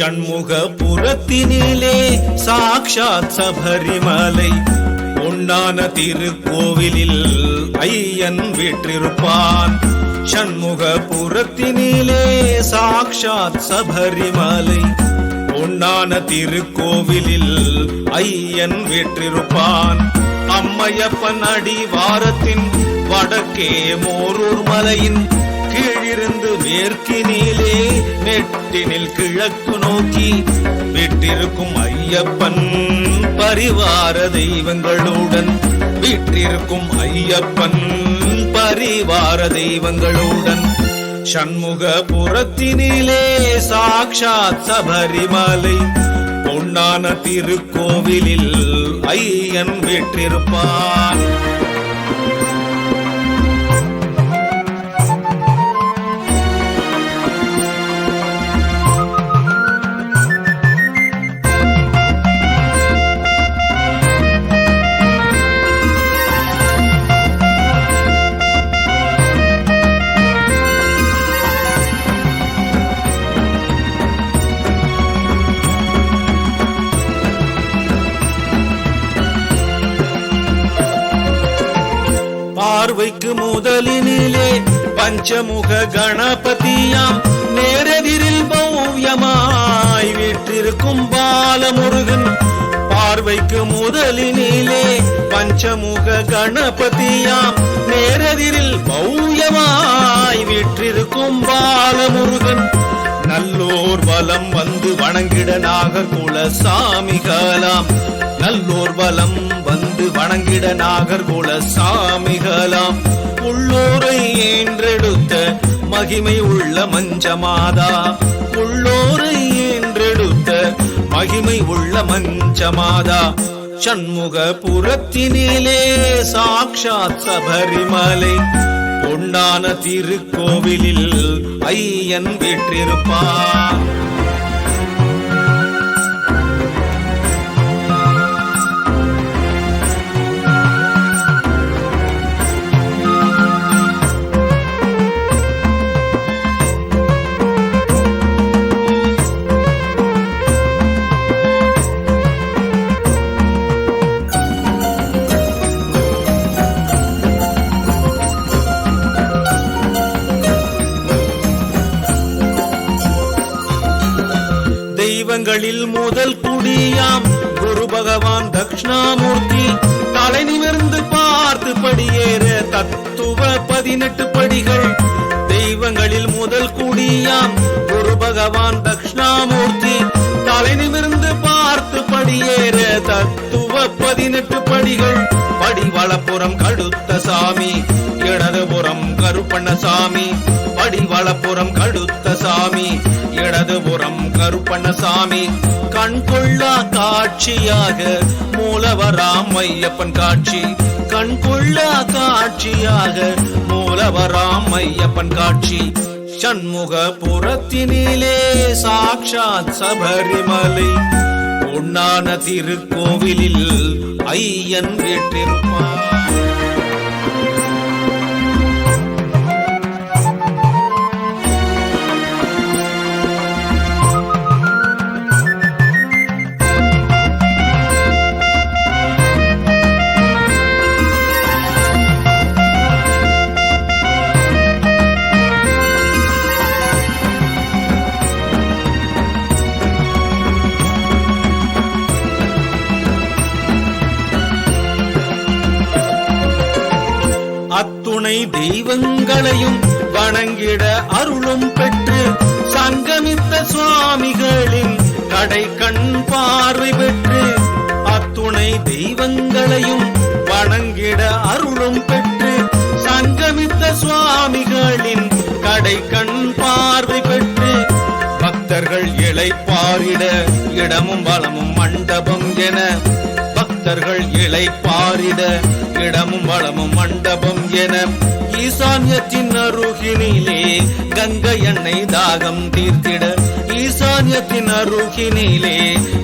ஷண்முகபுரத்தினிலே சாக்ஷாத் சபரிமலை. பொன்னான திருக்கோவிலில் ஐயன் வீற்றிருப்பான். ஷண்முகபுரத்தினிலே சாக்ஷாத் சபரிமலை. பொன்னான திருக்கோவிலில் ஐயன் வீற்றிருப்பான். அம்மையப்பன் அடிவாரத்தின் வடக்கே மோரூர் மலையின் கீழிருந்து மேற்கினிலே நெட்டினில் கிழக்கு நோக்கி விட்டிருக்கும் ஐயப்பன் பரிவார தெய்வங்களுடன். விட்டிருக்கும் ஐயப்பன் பரிவார தெய்வங்களுடன். சண்முக புறத்தினிலே சாக்ஷாத் சபரிமலை. பொன்னான திருக்கோவிலில் ஐயன் விட்டிருப்பான். பார்வைக்கு முதலினிலே பஞ்சமுக கணபதியாம் நேரெதிரில் பௌவியமாய் வீற்றிருக்கும் பாலமுருகன். பார்வைக்கு முதலினிலே பஞ்சமுக கணபதியாம் நேரெதிரில் பௌயமாய் வீற்றிருக்கும் பாலமுருகன். நல்லோர் வலம் வந்து வணங்கிட நாகர்குல சாமிகளாம் நல்லோர் வலம் வந்து வணங்கிட நாகர்குல சாமிகளாம் உள்ளோரை ஏன்றெடுத்த மகிமை உள்ள மஞ்சமாதா. உள்ளோரை ஏன்றெடுத்த மகிமை உள்ள மஞ்சமாதா. சண்முகபுரத்தினிலே சாட்சாத் சபரிமலை. பொன்னான திருக்கோவிலில் ஐயன் வீற்றிருப்பான் பதினெட்டு படிகள். தெய்வங்களில் முதல் குடியாம். குரு பகவான் தக்ஷணாமூர்த்தி. தலை நிமிர்ந்து பார்த்து படியேற தத்துவ பதினெட்டு படிகள். படி வலப்புறம் கடுத்த சாமி. கருப்பண்ண சாமி படி வலப்புறம் கடுத்த சாமி. இடதுபுறம் கருப்பண்ணசாமி. கண் கொள்ளா காட்சியாக மூலவராம் ஐயப்பன் காட்சி. கண் கொள்ளா காட்சியாக மூலவராம் ஐயப்பன் காட்சி. சண்முக புறத்தினிலே சாட்சாத் சபரிமலை. பொன்னான திருக்கோவிலில் ஐயன் வீற்றிருப்பான் அத்துணை தெய்வங்களையும் வணங்கிட அருளும் பெற்று சங்கமித்த சுவாமிகளின் கடை கண் பார்வை பெற்று அத்துணை தெய்வங்களையும் வணங்கிட அருளும் பெற்று சங்கமித்த சுவாமிகளின் கடை கண் பார்வை பெற்று பக்தர்கள் இளைப்பாரிட இடமும் வளமும் மண்டபம் என பக்தர்கள் இலை பாரிட இடமும் வளமும் மண்டபம் என ஈசான்யத்தின் அருகினிலே கங்கை எண்ணெய் தாகம் தீர்த்திட. ஈசான்யத்தின் அருகினிலே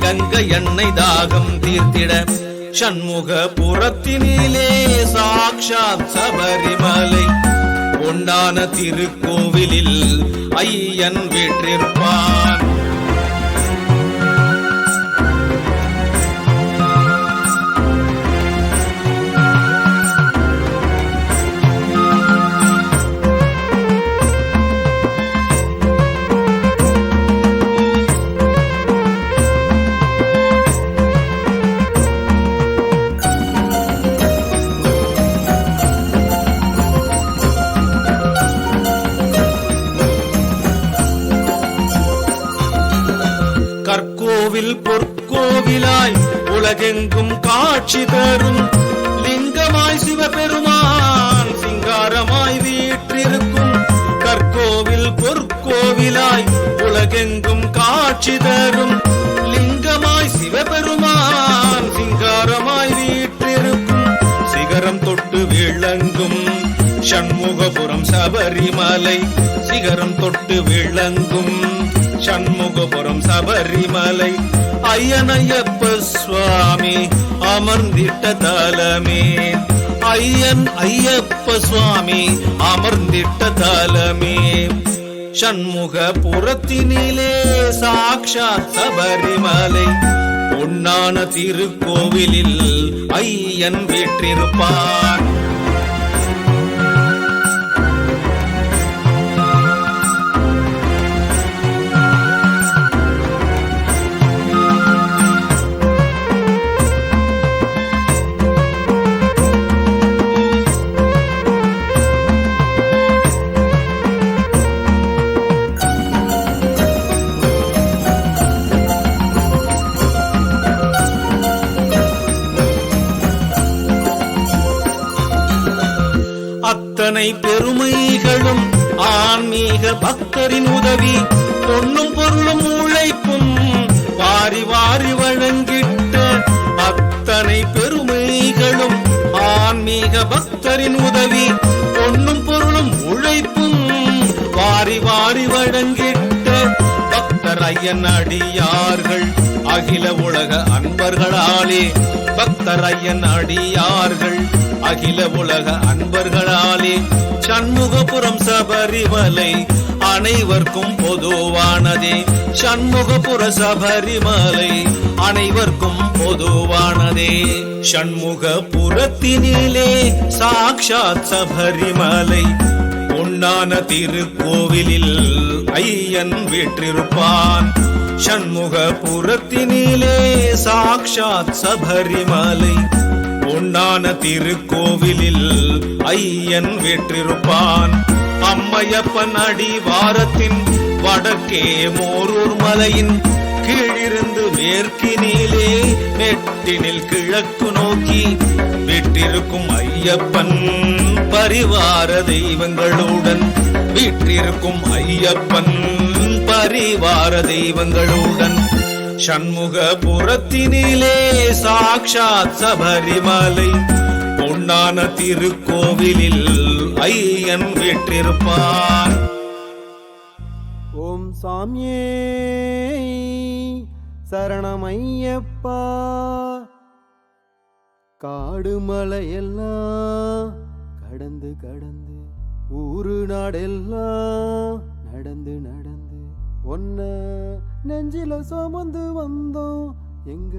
கங்கை எண்ணெய் தாகம் தீர்த்திட. சண்முக புறத்தினிலே சாட்சாத் சபரிமலை கொண்டான திருக்கோவிலில் ஐயன் வீற்றிருப்பார். கோவில் பொற்கோவிலாய் உலகெங்கும் காட்சி தரும். லிங்கமாய் சிவபெருமான் சிங்காரமாய் வீற்றிருக்கும். கற்கோவில் பொற்கோவிலாய் உலகெங்கும் காட்சி தரும். லிங்கமாய் சிவபெருமான் சிங்காரமாய் வீற்றிருக்கும். சிகரம் தொட்டு விளங்கும். சண்முகபுரம் சபரிமலை சிகரம் தொட்டு விளங்கும். சண்முகபுரம் சபரிமலை. ஐயனையப்ப சுவாமி அமர்ந்திட்ட தலமே. ஐயன் ஐயப்ப சுவாமி அமர்ந்திட்ட தலமே. சண்முகபுரத்தினிலே சாக்ஷாத் சபரிமலை. பொன்னான திருக்கோவிலில் ஐயன் வீற்றிருப்பான். அத்தனை பெருமைகளும் ஆன்மீக பக்தரின் உதவி. பொன்னும் பொருளும் உழைப்பும் வாரி வாரி வழங்கிட்ட அத்தனை பெருமைகளும் ஆன்மீக பக்தரின் உதவி. பொன்னும் பொருளும் உழைப்பும் வாரி வாரி வழங்கிட்ட பக்தர் ஐயன் அடியார்கள் அகில உலக அன்பர்களாலே. பக்தர் ஐயன் அடியார்கள் அகில உலக அன்பர்களாலே. சண்முகபுரம் சபரிமலை அனைவர்க்கும் பொதுவானதே. சண்முகபுர சபரிமலை அனைவர்க்கும் பொதுவானதே. சண்முகபுரத்தினிலே சாட்சாத் சபரிமலை. பொன்னான திருக்கோவிலில் ஐயன் வீற்றிருப்பான். சண்முகபுரத்தினிலே சாக்ஷாத் சபரிமலை. பொன்னான திருக்கோவிலில் ஐயன் வீற்றிருப்பான். அம்மையப்பன் அடிவாரத்தின் வடக்கே மோரூர் மலையின் கீழிருந்து மேற்கினிலே மெட்டினில் கிழக்கு நோக்கி விட்டிருக்கும் ஐயப்பன் பரிவார தெய்வங்களுடன் வீற்றிருக்கும் ஐயப்பன் பரிவார தெய்வங்களுடன் சண்முக புறத்தினிலே சாட்சாத் சபரிமலை பொன்னான திருக்கோவிலில் ஐயன் வீற்றிருப்பான். ஓம் சாமியே சரணமையப்பா. காடு மலையெல்லாம் கடந்து கடந்து ஊரு நாடெல்லாம் நடந்து நடந்து. ஒன்ன நெஞ்சில சுமந்து வந்தோம். எங்க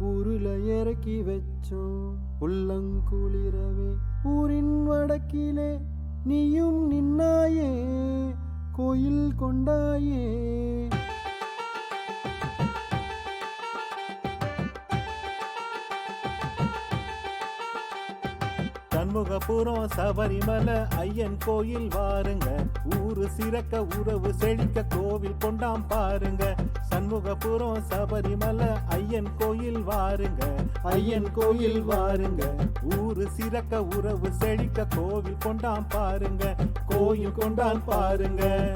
ஊருல இறக்கி வச்சோம். உள்ளங்குளிரவே ஊரின் வடக்கிலே நீயும் நின்னாயே. கோயில் கொண்டாயே. சண்முகபுரம் சபரிமலை ஐயன் கோயில் வாருங்க. ஊரு சிறக்க உறவு செழிக்க கோவில் கொண்டாம் பாருங்க. சண்முகபுரம் சபரிமலை ஐயன் கோயில் வாருங்க. ஐயன் கோயில் வாருங்க. ஊரு சிறக்க உறவு செழிக்க கோவில் கொண்டாம் பாருங்க. கோயில் கொண்டான் பாருங்க.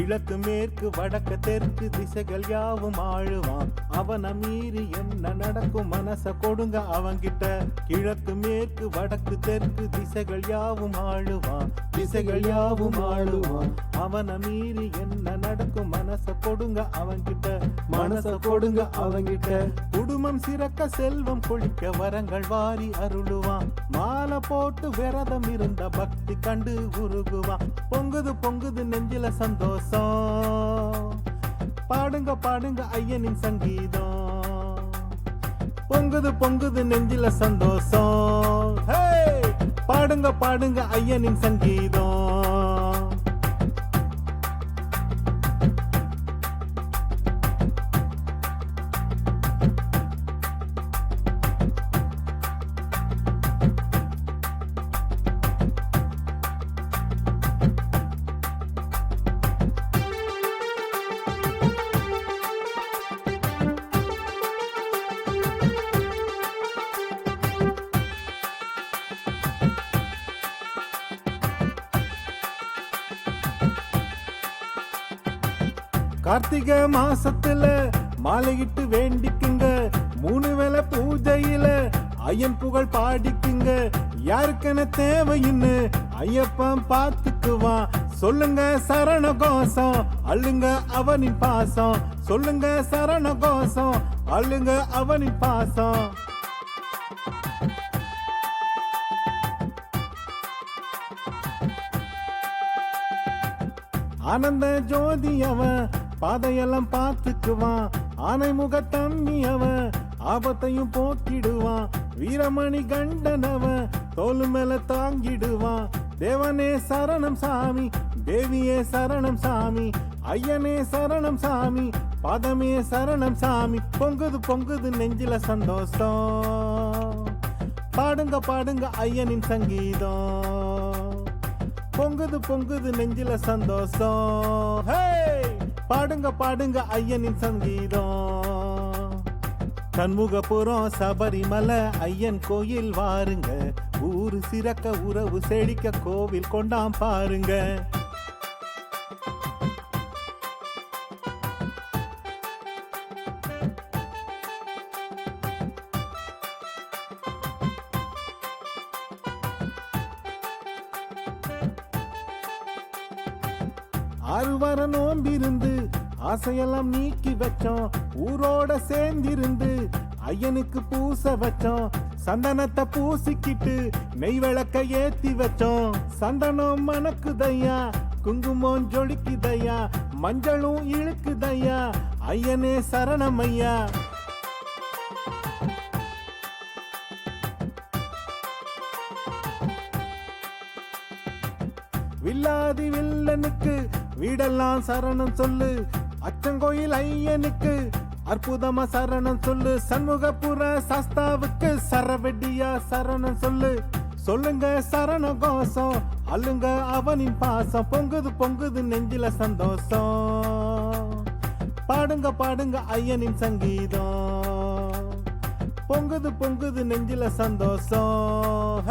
கிழக்கு மேற்கு வடக்கு தெற்கு திசைகள் யாவும் ஆழுவான் அவனை மீறி என்ன நடக்கும்? மனச கொடுங்க அவங்கிட்ட கிழக்கு மேற்கு வடக்கு தெற்கு திசைகள் யாவும் ஆழுவான் திசைகள் யாவும் ஆழுவான் அவனை மீறி என்ன நடக்கும்? மனச கொடுங்க அவங்கிட்ட மனச கொடுங்க அவங்கிட்ட குடும்பம் சிறக்க செல்வம் கொழிக்க வரங்கள் வாரி அருளுவான் மாலை போட்டு விரதம் இருந்த பக்தி கண்டு உருகுவான் பொங்குது பொங்குது நெஞ்சில சந்தோஷம் பாடுங்க. பாடுங்க ஐயனின் சங்கீதம். பொங்குது பொங்குது நெஞ்சில சந்தோஷம். ஹே! பாடுங்க பாடுங்க ஐயனின் சங்கீதம். கார்த்திகை மாசத்துல மாலையிட்டு வேண்டிக்குங்க. மூணு வேளை பூஜையில ஐயன் புகழ் பாடிக்குங்க. யாருக்கென தேவைன்னு ஐயப்பன் பார்த்துக்குவான். சொல்லுங்க சரண கோஷம் அள்ளுங்க அவனின் பாசம். சொல்லுங்க சரண கோஷம் அள்ளுங்க அவனின் பாசம். ஆனந்த ஜோதி அவன் பாதையெல்லாம் பார்த்துக்குவான். ஆனை முக தம்பி அவன் ஆபத்தையும் போக்கிடுவான். வீரமணி கண்டன் அவன் தோல் மேல தாங்கிடுவான். தேவனே சரணம் சாமி தேவியே சரணம் சாமி ஐயனே சரணம் சாமி பாதமே சரணம் சாமி. பொங்குது பொங்குது நெஞ்சில சந்தோஷம். பாடுங்க பாடுங்க ஐயனின் சங்கீதம். பொங்குது பொங்குது நெஞ்சில சந்தோஷம். ஹே! பாடுங்க பாடுங்க ஐயனின் சங்கீதம். கண்முகபுரம் சபரிமலை ஐயன் கோயில் வாருங்க. ஊரு சிறக்க உறவு செழிக்க கோவில் கொண்டாம் பாருங்க. ஆசையெல்லாம் நீக்கி வச்சோம். ஊரோட சேர்ந்திருந்து ஐயனுக்கு பூச வச்சோம். சந்தனத்தை பூசிக்கிட்டு நெய் விளக்க ஏத்தி வச்சோம். சந்தனம் மணக்குதையா குங்குமம் ஜொலிக்குதையா மஞ்சளும் இழுக்குதையா ஐயனே சரணம் ஐயா வில்லாதி வில்லனுக்கு வீடெல்லாம் சரணம் சொல்லு. அச்சங்கோயில் ஐயனுக்கு அற்புதமா சரணம் சொல்லு. சண்முகபுர சாஸ்தாவுக்கு சரவெட்டியா சரணம் சொல்லு. சொல்லுங்க சரண கோஷம். அல்லுங்க அவனின் பாசம். பொங்குது பொங்குது நெஞ்சில சந்தோஷம். பாடுங்க பாடுங்க ஐயனின் சங்கீதம். பொங்குது பொங்குது நெஞ்சில சந்தோஷம்.